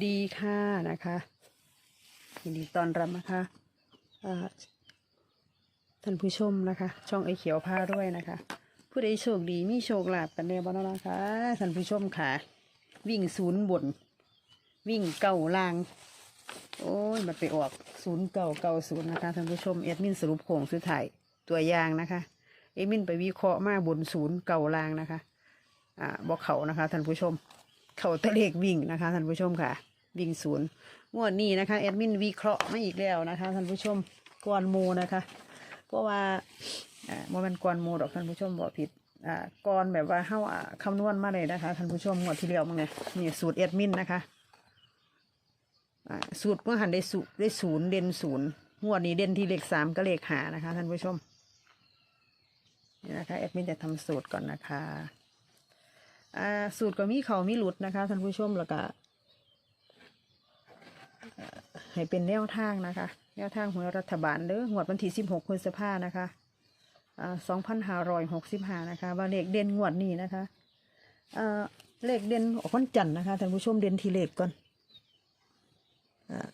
ดีค่ะนะคะยินดีตอนรับนะคะท่านผู้ชมนะคะ ช่องไอเขียวผ้าด้วยนะคะ ผู้ใดโชคดีมีโชคลาภกันแน่บ้างนะคะท่านผู้ชมค่ะ วิ่งศูนย์บน วิ่งเก่าลาง โอ้ยมันไปออกศูนย์เก่าเก่าศูนย์นะคะท่านผู้ชมเอ็ดมินสรุปโค้งสุดท้ายตัวอย่างนะคะ เอ็ดมินไปวิเคราะห์มาบนศูนย์เก่าลางนะคะอ่าบอกเขานะคะท่านผู้ชม เขาตะเลขวิ่งนะคะท่านผู้ชมค่ะ วิ่งศูนย์งวดนี้นะคะแอดมินวิเคราะห์มาอีกแล้วนะคะท่านผู้ชมก่อนมูนะคะเพราะว่าอ่ามันก่อนมูดอกท่านผู้ชมบอกผิดอ่ากอนแบบว่าเฮาอ่าคำนวณมาเลยนะคะท่านผู้ชมงวดที่แล้วมั้งเนี่ยนี่สูตรแอดมินนะคะอ่าสูตรเมื่อหันได้สูได้ศูนย์เด่นศูนย์งวดนี้เด่นที่เลขสามก็เลขหานะคะท่านผู้ชมนี่นะคะแอดมินจะทำสูตรก่อนนะคะ อ่าสูตรก็มีเขามีหลุดนะคะท่านผู้ชมแล้วก็ให้เป็นแนวทางนะคะ แนวทางหวยรัฐบาลเด้อหวดวันที่สิบหกพฤษภานะคะอ่าสองพันห้าร้อยหกสิบห้านะคะว่าเลขเด่นงวดนี้นะคะอ่าเลขเด่นออกวันจันทร์นะคะท่านผู้ชมเด่นทีเลขก่อนอ่า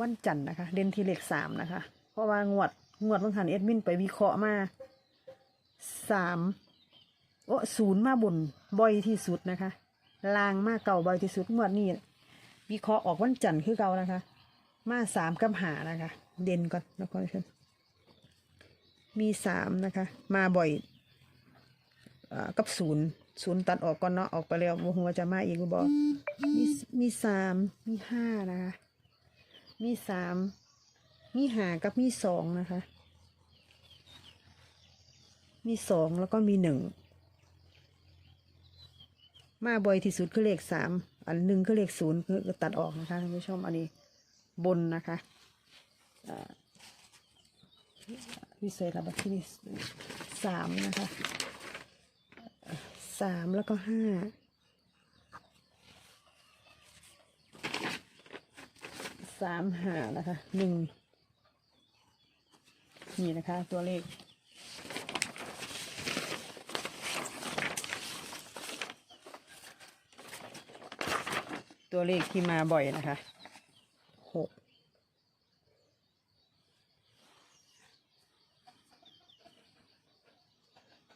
วันจันทร์นะคะ เด่นทีเลขสามนะคะ เพราะว่างวดงวดบางหันเอ็ดมินไปวิเคราะห์มาสาม โอ้ศูนย์มาบนบ่อยที่สุดนะคะลางมาเก่าบ่อยที่สุดงวดนี้วิเคราะห์ออกวันจันทร์คือเก่านะคะ มาสามกับหานะคะ เด่นก่อนนะคอนชันมีสามนะคะ มาบ่อยอกับศูนย์ศูนย์ตัดออกก่อนเนาะออกไปแล้วโมหัวจะมาอีกบอกมีมีสามมีห้านะคะ มีสามมีหากับมีสองนะคะ มีสองแล้วก็มีหนึ่ง มาบ่อยที่สุดคือเลขสามอันหนึ่งคือเลขศูนย์คือตัดออกนะคะท่านผู้ชมอันนี้บนนะคะวิเศษระบัดที่นี่สามนะคะสามแล้วก็ห้าสามหานะคะหนึ่งนี่นะคะตัวเลข ตัวเลขที่มาบ่อยนะคะหก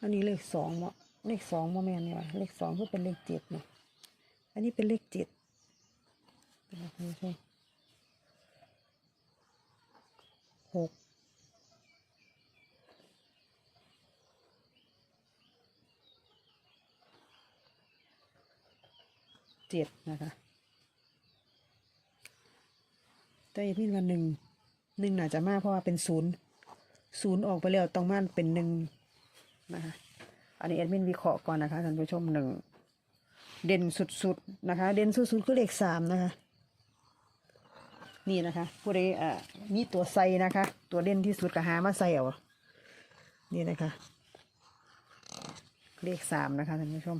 อันนี้เลขสองมะเลขสองโมแมนนี่วะเลขสองก็เป็นเลขเจ็ดเนาะอันนี้เป็นเลขเจ็ดเป็นอะไรไม่ใช่หกเจ็ดนะคะ แต่อย่าพี่ว่าหนึ่งหนึ่งน่าจะมากเพราะว่าเป็นศูนย์ศูนย์ออกไปแล้วต้องมาเป็นหนึ่งนะคะอันนี้แอดมินวิเคราะห์ก่อนนะคะท่านผู้ชมหนึ่งเด่นสุดๆนะคะ เด่นสุดๆคือเลขสามนะคะ นี่นะคะผู้ใดอ่ามีตัวใส่นะคะ ตัวเด่นที่สุดก็หามาใส่เอานี่นะคะ เลขสามนะคะท่านผู้ชม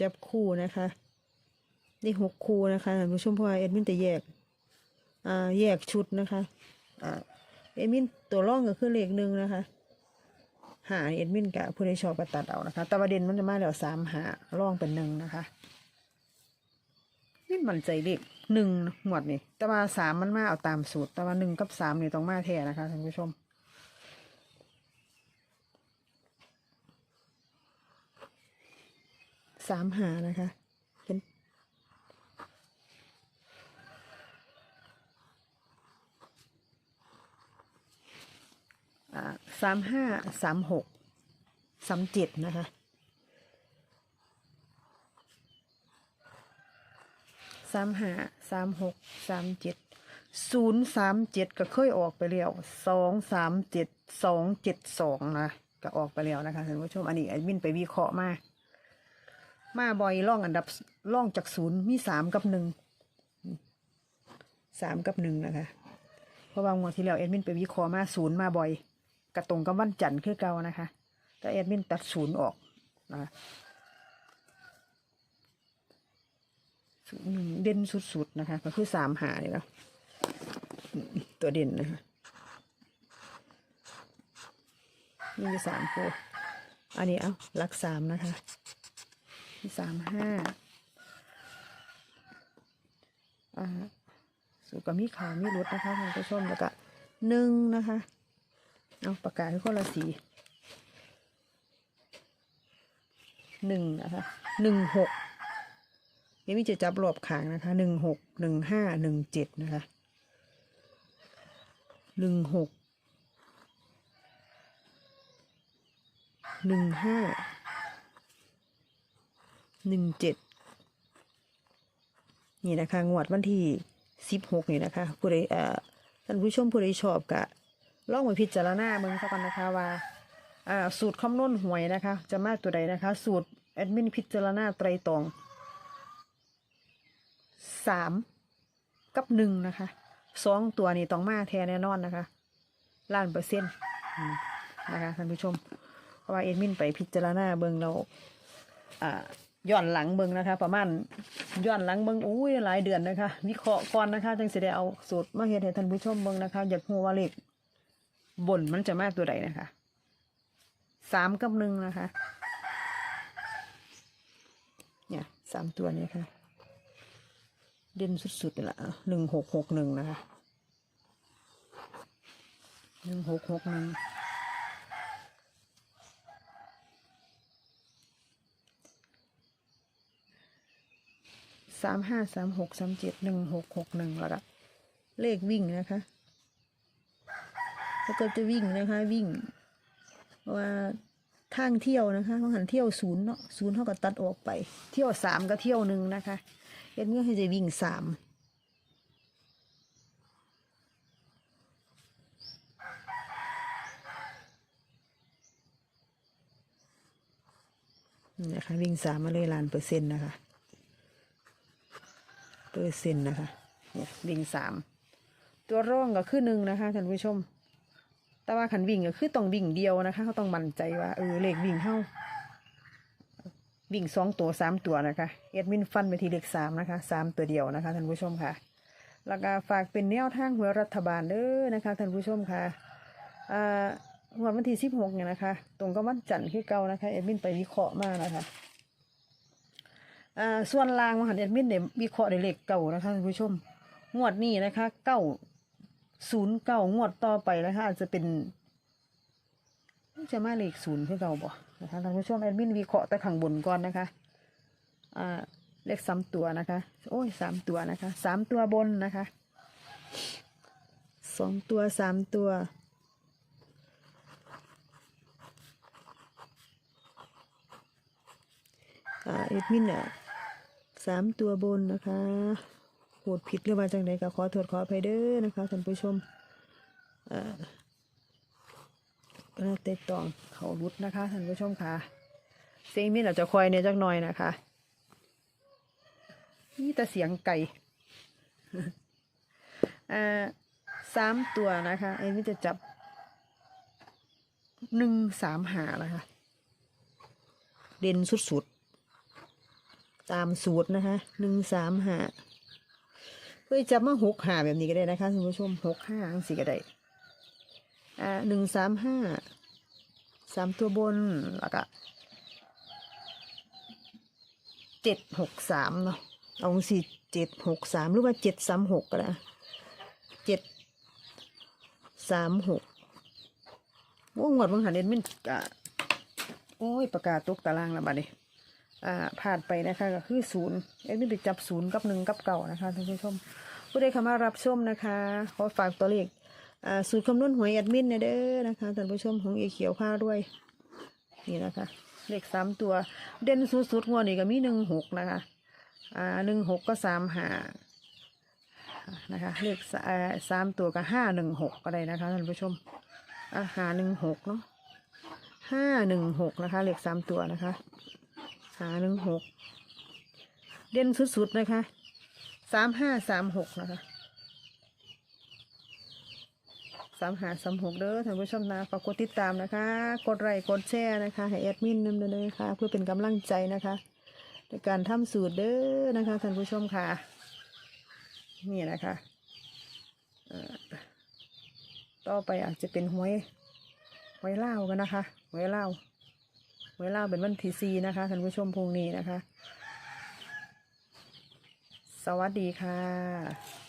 จับคู่นะคะได้หกคู่นะคะท่านผู้ชมเพราะว่าเอ็ดมินจะแยกอ่าแยกชุดนะคะอ่าเอ็ดมินตัวร่องก็คือเลขหนึ่งนะคะหาเอ็ดมินกะผู้ใดชอบก็ตัดเอานะคะแต่ประเด็นมันจะมาแล้วสามหาร่องเป็นหนึ่งนะคะนี่มันใจเลขหนึ่งหมวดนี่แต่ว่าสามมันมาเอาตามสูตร แต่ว่าหนึ่งกับสามนี่ต้องมาแท้นะคะท่านผู้ชม สามหานะคะเห็นอ่าสามห้าสามหกสามเจ็ดนะคะสามห้าสามหกสามเจ็ดศูนย์สามเจ็ดก็เคยออกไปแล้วสองสามเจ็ดสองเจ็ดสองนะก็ออกไปแล้วนะคะท่านผู้ชมอันนี้ไอ้มินไปวิเคราะห์มา มาบ่อยล่องอันดับล่องจากศูนย์มีสามกับหนึ่งสามกับหนึ่งนะคะ เพราะว่างวดที่แล้วเอดมินไปวิเคราะห์มาศูนย์มาบ่อยกระตรงกับวันจันทร์คือเก่านะคะ แต่เอดมินตัดศูนย์ออกนะศูนย์หนึ่งเด่นสุดๆนะคะ ก็คือสามหานี่แล้วตัวเด่นนะคะมีสามคู่อันนี้เอาลักสามนะคะ สามห้าอ่าสูตรก็มีขาวมีรุดนะคะท่านผู้ชมแล้วก็หนึ่งนะคะ เอาปากกาศให้คนละสีหนึ่งนะคะหนึ่งหกนี่มีจะจับรอบขางนะคะหนึ่งหกหนึ่งห้าหนึ่งเจ็ดนะคะหนึ่งหกหนึ่งห้า หนึ่งเจ็ดนี่นะคะ งวดวันที่สิบหกนี่นะคะผู้ใดเอ่อท่านผู้ชมผู้ใดชอบกะลองไปพิจารณาเมืองสักกันนะคะว่าอ่าสูตรคำนวณหวยนะคะ จะมากตัวใดนะคะ สูตรแอดมินพิจารณาไตรตองสามกับหนึ่งนะคะสองตัวนี้ต้องมาแท้แน่นอนนะคะล้านเปอร์เซ็นต์นะคะท่านผู้ชม เพราะว่าแอดมินไปพิจารณาเบิงเราอ่า ย้อนหลังเบิงนะคะ ประมาณย้อนหลังเบิงอุ้ยหลายเดือนนะคะวิเคราะห์ก่อนนะคะจึงจะได้เอาสูตรมาเฮ็ดให้ท่านผู้ชมเบิงนะคะ อยากรู้ว่าเลขบนมันจะมากตัวใดนะคะสามกับหนึ่งนะคะ เนี่ยสามตัวนี้ค่ะ เด่นสุดๆเลยละหนึ่งหกหกหนึ่งนะคะหนึ่งหกหกหนึ่ง สามห้าสามหกสามเจ็ดหนึ่งหกหกหนึ่งแล้วก็เลขวิ่งนะคะ แล้วก็จะวิ่งนะคะวิ่งว่าทางเที่ยวนะคะเขาหันเที่ยวศูนย์เนาะศูนย์เขาก็ตัดออกไป เที่ยวสามก็เที่ยวหนึ่งนะคะเอ็ดเมื่อให้จะวิ่งสามนะคะวิ่งสามมาเลยล้านเปอร์เซ็นต์นะคะ อร์เซ็นต์นะคะเนี่ยวิ่งสามตัวร่องก็คือหนึ่งนะคะท่านผู้ชม แต่ว่าขันวิ่งก็คือต้องวิ่งเดียวนะคะเขาต้องมั่นใจว่าเออเลขวิ่งเข้าวิ่งสองตัวสามตัวนะคะเอ็ดมินฟันไปทีเลขสามนะคะสามตัวเดียวนะคะท่านผู้ชมค่ะแล้วก็ฝากเป็นแนวทางหวรัฐบาลเด้อนะคะท่านผู้ชมค่ะอ่าวดวันที่สิบหกเนี่ยนะคะ ตรงกับวันจันทร์ที่เก่านะคะเอ็ดมินไปวิเคราะห์มากนะคะ อ่าส่วนล่างมหันเอ็ดมินเนี่ยวิเคราะห์ในเลขเก่านะคะท่านผู้ชม งวดนี้นะคะเก้าศูนย์เก้างวดต่อไปนะคะอาจจะเป็นจะมาเลขศูนย์ที่อเราบอกนะคะท่านผู้ชมแอดมินวิเคราะห์แต่ข้างบนก่อนนะคะอ่าเลขสามตัวนะคะ โอ้ยสามตัวนะคะสามตัวบนนะคะสองตัวสามตัว อ่า เอ็ดมินอะสามตัวบนนะคะโหดผิดหรือว่าจังใดก็ขอโทษขออภัยเด้อนะคะท่านผู้ชมอ่าก็น่าเตะตองเขารุดนะคะท่านผู้ชมค่ะเสียงมินอาจจะคอยเนี่ยจักหน่อยนะคะนี่แต่เสียงไก่อ่าสามตัวนะคะเอ็มมินจะจับหนึ่งสามหานะคะเด่นสุด ตามสูตรนะคะหนึ่งสามห้าเพื่อจะมาหกหาแบบนี้ก็ได้นะคะคุณผู้ชมหกห้าอังสี่ก็ได้อ่าหนึ่งสามห้าสามตัวบนแล้วก็เจ็ดหกสามเนาะเอาสี่เจ็ดหกสามหรือว่าเจ็ดสามหกก็ได้เจ็ดสามหกว่างวดบางหันเด่นมินอะโอ้ยประกาศตกตารางแล้วบัดนี้ อ่าผ่านไปนะคะก็คือศูนย์เอ็ดมินไปจับศูนย์กับหนึ่งกับเก่านะคะท่านผู้ชมผู้ใดเข้ามารับชมนะคะขอฝากตัวเลขอ่าสูตรคำนวณหวยแอดมินเนยเด้อนะคะท่านผู้ชมของเอเขียวผ้าด้วยนี่นะคะเลขสามตัวเด่นสุดๆงวดนี้ก็มีหนึ่งหกนะคะอ่าหนึ่งหกก็สามหานะคะเลขสามตัวก็ห้าหนึ่งหกก็ได้นะคะท่านผู้ชมอาหาหนึ่งหกเนาะห้าหนึ่งหกนะคะเลขสามตัวนะคะ หาหนึ่งหกเด่นสุดๆนะคะสามห้าสามหกนะคะสามหาสามหกเด้อท่านผู้ชมนะฝากกดติดตามนะคะ กดไลค์กดแชร์นะคะให้แอดมินนำเนินนะคะเพื่อเป็นกำลังใจนะคะในการทำสูตรเด้อนะคะท่านผู้ชมค่ะ นี่นะคะต่อไปอาจจะเป็นหวยไว้เล่ากันนะคะไว้เล่า ไว้เล่าเป็นวันที่สี่นะคะท่านผู้ชมพรุ่งนี้นะคะ สวัสดีค่ะ